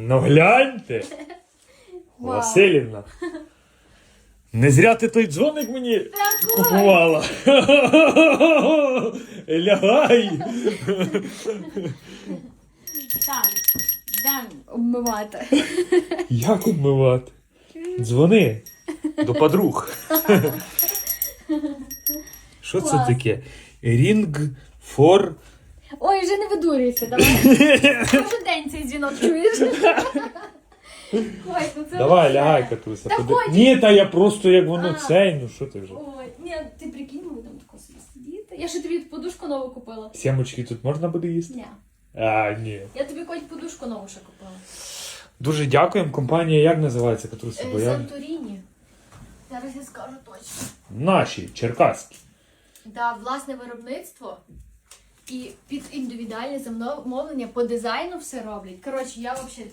Ну гляньте. Василівна. Не зря ти той дзвоник мені Так, купувала. Лягай. Так, йдемо обмивати. Як обмивати? Дзвони до подруг. Що це таке? Рінг фор. Ой, вже не видурюйся, давай. Кожен дзвінок чуєш. Ой, ну це Давай, лягай, Катруся. Та поди- хоч. Ні, та я просто як воно А. цей, ну що ти вже? Ой, ні, ти прикинь, ми будемо тако собі сидіти. Я ще тобі подушку нову купила. Сімочки тут можна буде їсти? Ні. А, ні. Я тобі хоч подушку нову ще купила. Дуже дякуємо. Компанія як називається Катруся? Бо Е, я... Санторіні. Зараз я скажу точно. Наші, черкаські. Да, власне виробництво. І під індивідуальне замовлення по дизайну все роблять. Коротше, я взагалі